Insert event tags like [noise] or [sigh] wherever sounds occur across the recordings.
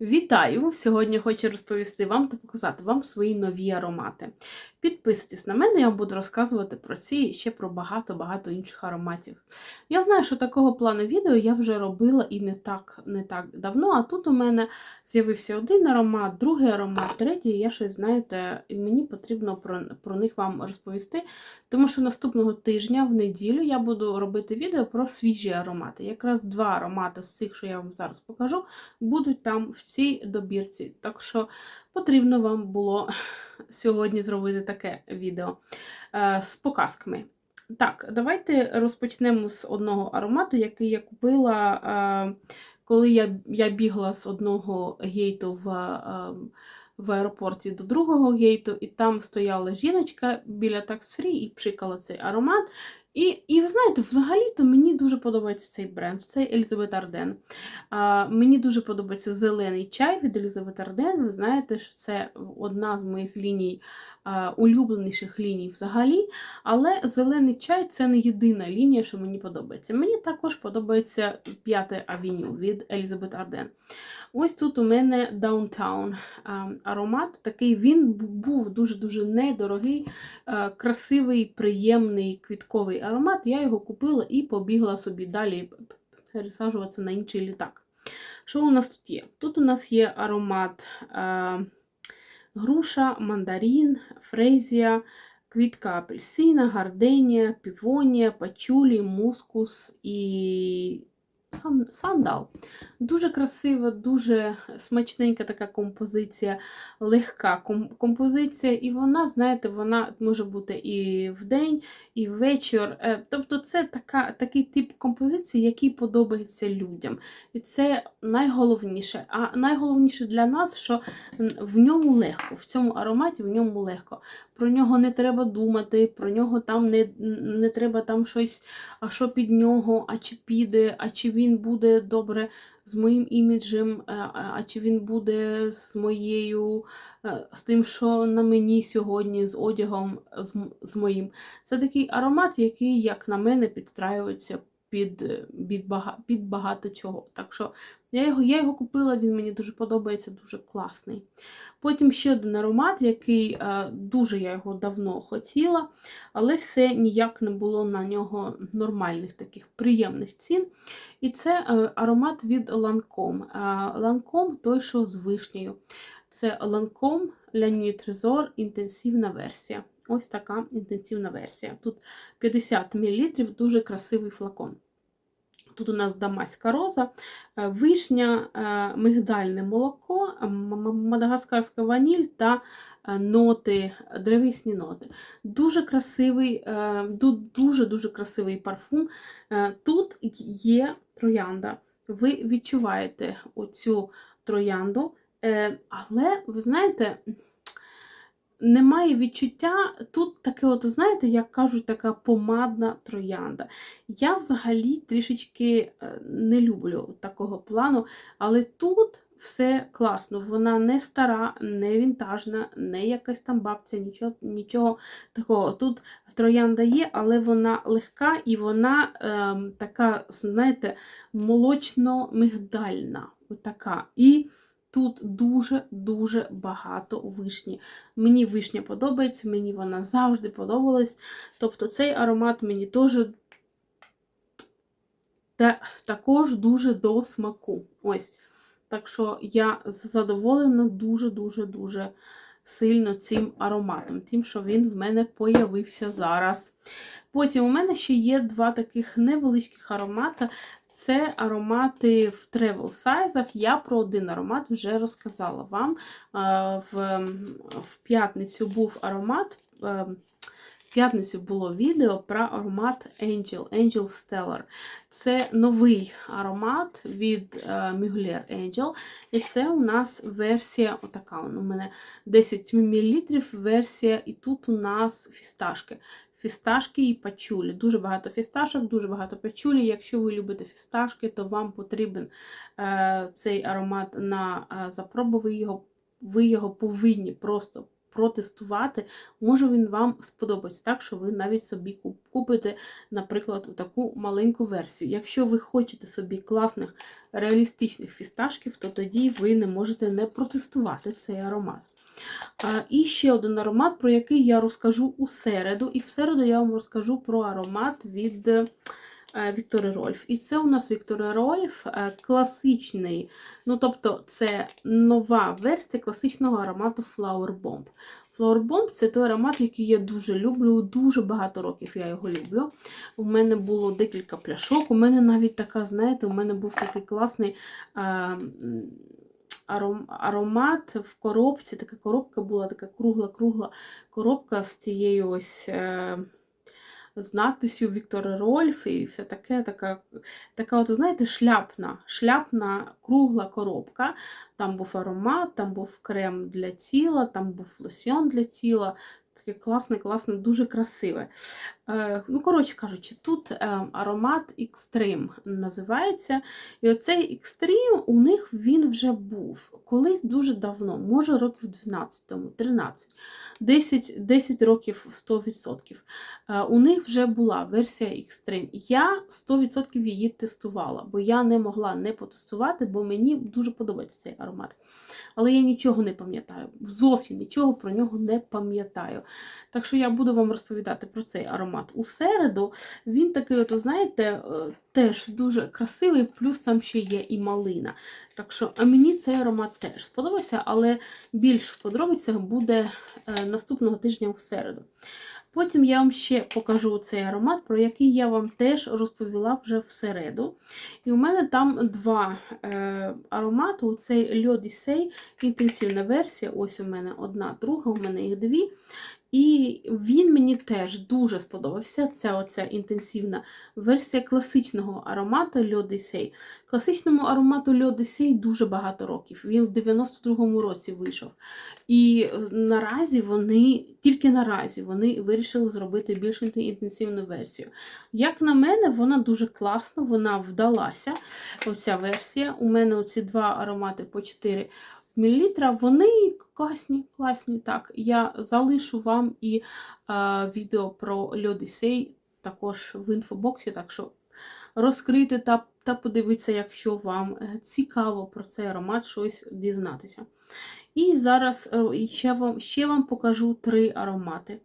Вітаю! Сьогодні хочу розповісти вам та показати вам свої нові аромати. Підписуйтесь на мене, я вам буду розказувати про ці і ще про багато-багато інших ароматів. Я знаю, що такого плану відео я вже робила і не так, не так давно, а тут у мене з'явився один аромат, другий аромат, третій, я щось, знаєте, мені потрібно про, про них вам розповісти, тому що наступного тижня, в неділю, я буду робити відео про свіжі аромати. Якраз два аромати з цих, що я вам зараз покажу, будуть там в цій добірці. Так що потрібно вам було [laughs] сьогодні зробити таке відео е, з показками. Так, давайте розпочнемо з одного аромату, який я купила, е, коли я я бігла з одного гейту в е, в аеропорті до другого гейту, і там стояла жіночка біля Free і пшикала цей аромат. І, і ви знаєте, взагалі-то мені дуже подобається цей бренд, цей Елізабет Арден. А, Мені дуже подобається зелений чай від Елізабет Арден. Ви знаєте, що це одна з моїх ліній, а, улюбленіших ліній взагалі. Але зелений чай це не єдина лінія, що мені подобається. Мені також подобається п'яте авеню від Елізабет Арден. Ось тут у мене Downtown аромат. Такий він був дуже-дуже недорогий, красивий, приємний квітковий аромат. Я його купила і побігла собі далі пересаджуватися на інший літак. Що у нас тут є? Тут у нас є аромат груша, мандарин, фрезія, квітка апельсина, гарденія, півонія, пачулі, мускус і сандал. Дуже красива, дуже смачненька така композиція, легка композиція, і вона, знаєте, вона може бути і вдень, і ввечір. Е, тобто це така, такий тип композиції, який подобається людям. І це найголовніше. А найголовніше для нас, що в ньому легко, в цьому ароматі в ньому легко. Про нього не треба думати, про нього там не не треба там щось, а що під нього, а чи піде, а чи він буде добре з моїм іміджем, е, а чи він буде з моєю, е, з тим, що на мені сьогодні, з одягом, з моїм. Це такий аромат, який, як на мене, підстраюється під під, багато, під багато чого. Так що я його я його купила, він мені дуже подобається, дуже класний. Потім ще один аромат, який е, дуже я його давно хотіла, але все ніяк не було на нього нормальних таких приємних цін. І це е, аромат від Lancome. Lancome той, що з вишнею. Це Lancome La Nuit інтенсивна версія. Ось така інтенсивна версія. Тут 50 мл, дуже красивий флакон. Тут у нас дамаська роза, е, вишня, е, мигдальне молоко, мадагаскарська ваніль та е, ноти, древесні ноти. Дуже красивий, дуже-дуже красивий парфум. Тут є троянда. Ви відчуваєте оцю троянду, але ви знаєте немає відчуття, тут таке, от, знаєте, як кажуть, така помадна троянда. Я взагалі трішечки е, не люблю такого плану, але тут все класно. Вона не стара, не вінтажна, не якась там бабця, нічого нічого такого. Тут троянда є, але вона легка і вона е, така, знаєте, молочно-мигдальна. Така. І Тут дуже-дуже багато вишні. Мені вишня подобається, мені вона завжди подобалась. Тобто цей аромат мені теж також дуже до смаку. Ось. Так що я задоволена дуже-дуже-дуже сильно цим ароматом, тим, що він в мене появився зараз. Потім у мене ще є два таких невеличких аромата. Це аромати в тревел сайзах. Я про один аромат вже розказала вам. В в п'ятницю був аромат. П'ятницю було відео про аромат Angel Angel Stellar. Це новий аромат від Mugler Angel. І це у нас версія, отака у мене 10 мл версія, і тут у нас фісташки фісташки і пачулі. Дуже багато фісташок, дуже багато пачулі. Якщо ви любите фісташки, то вам потрібен е, цей аромат на е, запробу. Ви його, ви його повинні просто протестувати. Може він вам сподобається, так що ви навіть собі купите, наприклад, таку маленьку версію. Якщо ви хочете собі класних реалістичних фісташків, то тоді ви не можете не протестувати цей аромат. І ще один аромат, про який я розкажу у середу. І в середу я вам розкажу про аромат від Віктори Рольф. І це у нас Віктори Рольф е, класичний, ну тобто це нова версія класичного аромату Flower Bomb. Flower Bomb це той аромат, який я дуже люблю, дуже багато років я його люблю. У мене було декілька пляшок. У мене навіть така, знаєте, у мене був такий класний. е, аром- аромат в коробці. Така коробка була, така кругла-кругла коробка з цією ось. Е, з надписю Віктор Рольф і все таке, така, така от, знаєте, шляпна, шляпна кругла коробка. Там був аромат, там був крем для тіла, там був лосьон для тіла. Таке класне, класне, дуже красиве. Е, ну, коротше кажучи, тут е, аромат Extreme називається. І оцей Extreme у них він вже був колись дуже давно, може років 12-му, 13, 10, 10 років 100%. Е, У них вже була версія Extreme. Я 100% її тестувала, бо я не могла не потестувати, бо мені дуже подобається цей аромат. Але я нічого не пам'ятаю. Зовсім нічого про нього не пам'ятаю. Так що я буду вам розповідати про цей аромат у середу. Він такий, от, знаєте, е, теж дуже красивий, плюс там ще є і малина. Так що, а мені цей аромат теж сподобався, але більш в подробицях буде е, наступного тижня в середу. Потім я вам ще покажу цей аромат, про який я вам теж розповіла вже в середу. І у мене там два е, аромати. Цей Льодісей, інтенсивна версія. Ось у мене одна, друга, у мене їх дві. І він мені теж дуже сподобався. Це оця інтенсивна версія класичного аромату Льодісей. Класичному аромату Льодісей дуже багато років. Він в 92-му році вийшов. І наразі вони, тільки наразі, вони вирішили зробити більш інтенсивну версію. Як на мене, вона дуже класна, вона вдалася. Оця версія. У мене оці два аромати по 4 мл. Вони класні, класні. Так, я залишу вам і е, відео про Льодісей також в інфобоксі, так що розкрити та, та подивитися, якщо вам е, цікаво про цей аромат щось дізнатися. І зараз е, ще вам, ще вам покажу три аромати.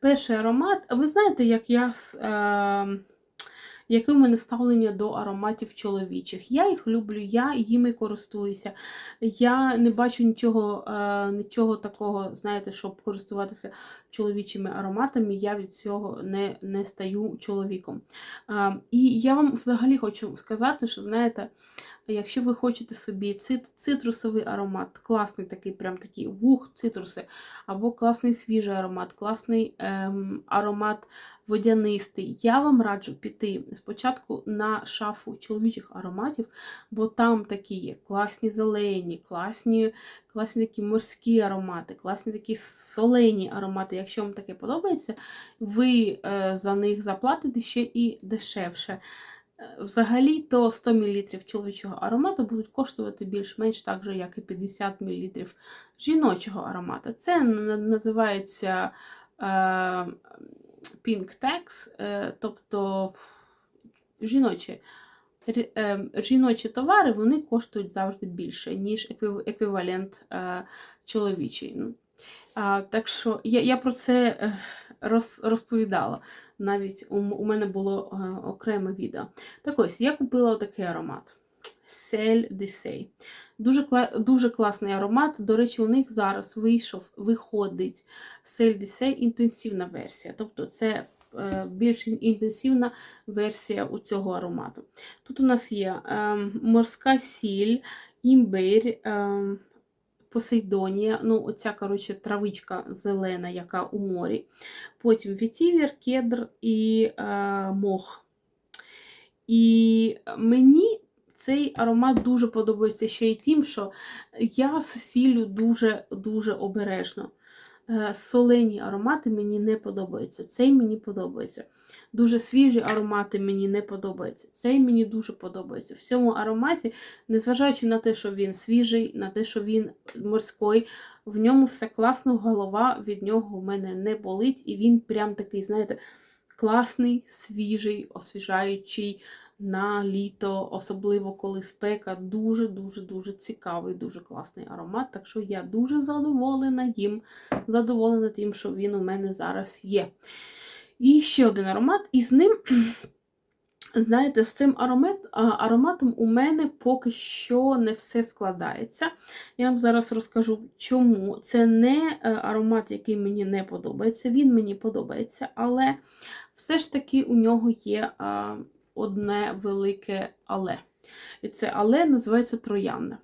Перший аромат, ви знаєте, як я. Е, Яке в мене ставлення до ароматів чоловічих? Я їх люблю, я їми користуюся. Я не бачу нічого е, нічого такого, знаєте, щоб користуватися чоловічими ароматами, я від цього не не стаю чоловіком. Е, і я вам взагалі хочу сказати, що, знаєте, якщо ви хочете собі цит, цитрусовий аромат, класний такий, прям такий вух, цитруси, або класний свіжий аромат, класний ем, аромат водянистий, я вам раджу піти спочатку на шафу чоловічих ароматів, бо там такі є класні зелені, класні класні такі морські аромати, класні такі солені аромати. Якщо вам таке подобається, ви е, за них заплатите ще і дешевше. Взагалі, то 100 мл чоловічого аромату будуть коштувати більш-менш так же, як і 50 мл жіночого аромату. Це називається е, Pink Tax, е, тобто жіночі е, жіночі товари вони коштують завжди більше, ніж еквівалент е, чоловічий. А, Так що я я про це е, роз, розповідала. Навіть у, у мене було е, окреме відео. Так ось, я купила такий аромат. Сель Десей. Дуже дуже класний аромат. До речі, у них зараз вийшов, виходить Сель Десей інтенсивна версія. Тобто це е, більш інтенсивна версія у цього аромату. Тут у нас є е, морська сіль, імбир, е, Посейдонія, ну, оця, коротше, травичка зелена, яка у морі. Потім вітівір, кедр і е, мох. І мені цей аромат дуже подобається ще й тим, що я з дуже-дуже обережно. Е, солені аромати мені не подобаються. Цей мені подобається. Дуже свіжі аромати мені не подобаються. Цей мені дуже подобається. В цьому ароматі, незважаючи на те, що він свіжий, на те, що він морський, в ньому все класно, голова від нього в мене не болить, і він прям такий, знаєте, класний, свіжий, освіжаючий на літо, особливо коли спека. Дуже-дуже дуже цікавий, дуже класний аромат. Так що я дуже задоволена їм, задоволена тим, що він у мене зараз є. І ще один аромат, і з ним. [clears throat] Знаєте, з цим аромат, ароматом у мене поки що не все складається. Я вам зараз розкажу, чому. Це не е, аромат, який мені не подобається. Він мені подобається, але все ж таки у нього є одне велике але. І це але називається троянда.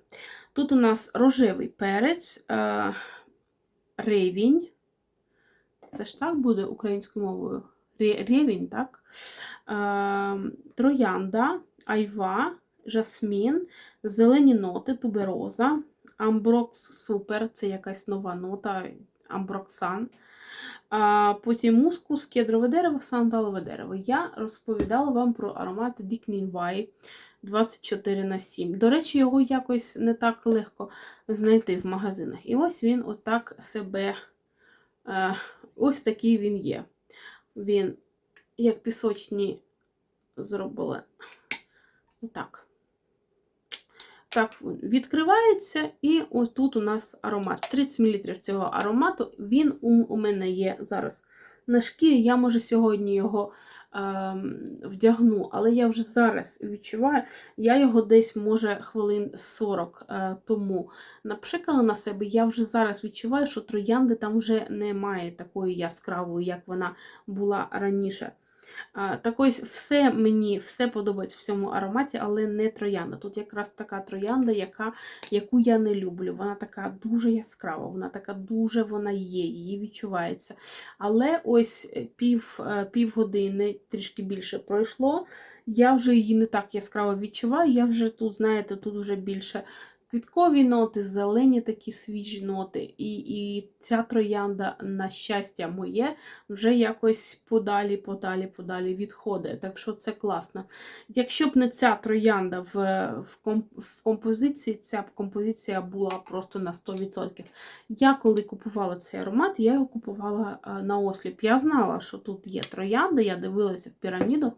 Тут у нас рожевий перець, е, ревінь. Це ж так буде українською мовою? Ре- Ревінь, так? Е, троянда, айва, жасмін, зелені ноти, тубероза, амброкс супер, це якась нова нота, амброксан. Потім мускус, кедрове дерево, сандалове дерево. Я розповідала вам про аромат Dick 24 на 7. До речі, його якось не так легко знайти в магазинах. І ось він отак себе, е, ось такий він є. Він, як пісочні, зробили отак. Так, відкривається, і ось тут у нас аромат. 30 мл цього аромату. Він у, у мене є зараз на шкірі. Я, може, сьогодні його ем, вдягну, але я вже зараз відчуваю, я його десь, може, хвилин 40 е, тому напшикала на себе. Я вже зараз відчуваю, що троянди там вже немає такої яскравої, як вона була раніше. Так ось все мені все подобається в цьому ароматі, але не троянда. Тут якраз така троянда, яка, яку я не люблю. Вона така дуже яскрава, вона така дуже вона є, її відчувається. Але ось пів, е, пів години, трішки більше пройшло. Я вже її не так яскраво відчуваю. Я вже тут, знаєте, тут вже більше квіткові ноти, зелені такі свіжі ноти. І і ця троянда, на щастя моє, вже якось подалі, подалі, подалі відходить. Так що це класно. Якщо б не ця троянда в, в, комп, в композиції, ця б композиція була просто на 100%. Я коли купувала цей аромат, я його купувала на осліп. Я знала, що тут є троянда, я дивилася в піраміду.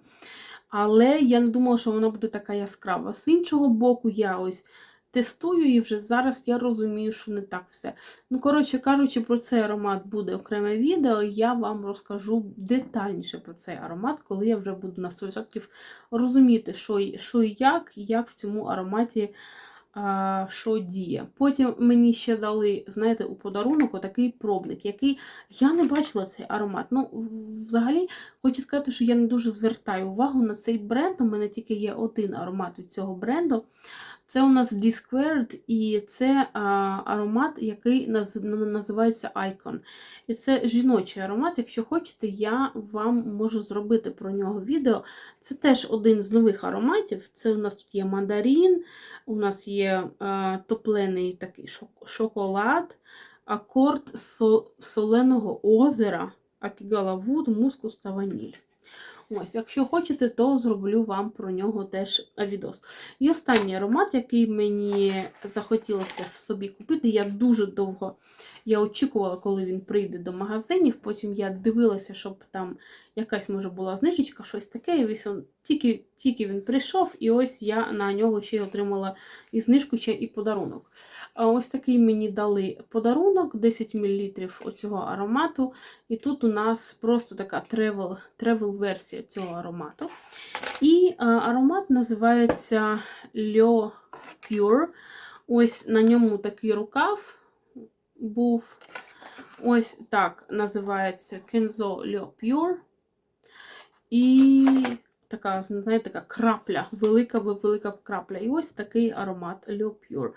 Але я не думала, що вона буде така яскрава. З іншого боку, я ось тестую і вже зараз я розумію, що не так все. Ну, коротше кажучи, про цей аромат буде окреме відео, я вам розкажу детальніше про цей аромат, коли я вже буду на 100% розуміти, що що і як, і як в цьому ароматі що діє. Потім мені ще дали, знаєте, у подарунок отакий пробник, який я не бачила цей аромат. Ну, взагалі, хочу сказати, що я не дуже звертаю увагу на цей бренд. У мене тільки є один аромат від цього бренду. Це у нас D-Squared, і це а, аромат, який наз, називається Icon. І це жіночий аромат. Якщо хочете, я вам можу зробити про нього відео. Це теж один з нових ароматів. Це у нас тут є мандарин, у нас є а, топлений такий шоколад, акорд соленого озера, Акігала Вуд, мускус та ваніль. Ось, якщо хочете, то зроблю вам про нього теж відос. І останній аромат, який мені захотілося собі купити, я дуже довго я очікувала, коли він прийде до магазинів. Потім я дивилася, щоб там якась може була знижечка, щось таке. І ось он, тільки тільки він прийшов, і ось я на нього ще й отримала і знижку, ще і подарунок. Ось такий мені дали подарунок, 10 мл оцього аромату. І тут у нас просто така тревел-версія цього аромату. І а, аромат називається Le Pure. Ось на ньому такий рукав був. Ось так називається Kenzo Le Pure. І така, знаєте, така крапля, велика-велика крапля. І ось такий аромат Le Pure.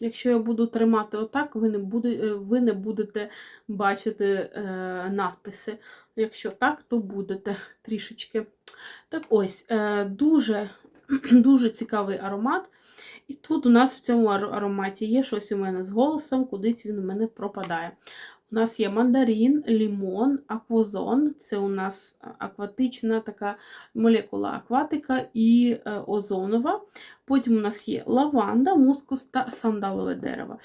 Якщо я буду тримати отак, ви не буде, ви не будете бачити е, надписи. Якщо так, то будете трішечки. Так ось, е, дуже, [clears throat] дуже цікавий аромат. І тут у нас в цьому ароматі є щось у мене з голосом, кудись він у мене пропадає. У нас є мандарин, лімон, аквозон. Це у нас акватична така молекула акватика і е, озонова. Потім у нас є лаванда, мускус та сандалове дерево.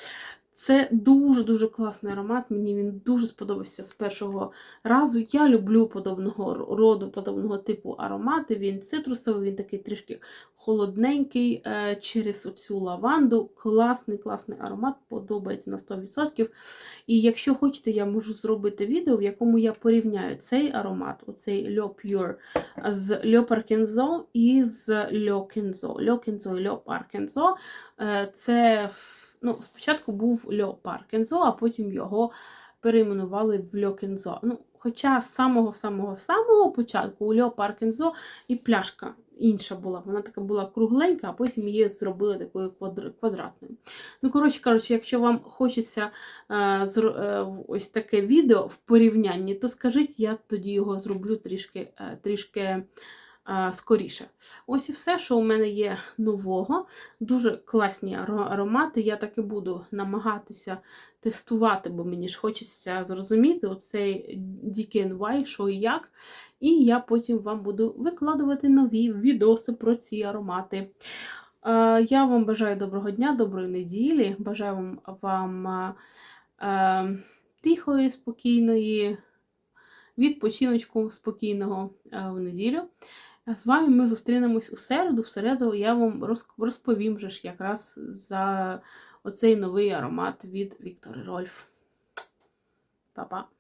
Це дуже-дуже класний аромат. Мені він дуже сподобався з першого разу. Я люблю подобного роду, подобного типу аромати. Він цитрусовий, він такий трішки холодненький е, через оцю лаванду. Класний, класний аромат, подобається на 100%. І якщо хочете, я можу зробити відео, в якому я порівняю цей аромат, оцей Le Pure, з Le Parkenzo і з Le Kenzo. Le Kenzo і Le Parkenzo е, це ну, спочатку був Le Parkenzo, а потім його перейменували в Le Kenzo. Ну, хоча з самого-самого-самого початку у Le Parkenzo і пляшка інша була. Вона така була кругленька, а потім її зробили такою квадратною. Ну, коротше кажучи, якщо вам хочеться е, е, ось таке відео в порівнянні, то скажіть, я тоді його зроблю трішки, е, трішки скоріше. Ось і все, що у мене є нового. Дуже класні аромати. Я так і буду намагатися тестувати, бо мені ж хочеться зрозуміти оцей DKNY, що і як. І я потім вам буду викладувати нові відоси про ці аромати. Е, Я вам бажаю доброго дня, доброї неділі. Бажаю вам, вам е, е, тихої, спокійної, відпочиночку спокійного е, в неділю. А З вами ми зустрінемось у середу. В середу я вам розповім вже ж якраз за оцей новий аромат від Віктори Рольф. Па-па!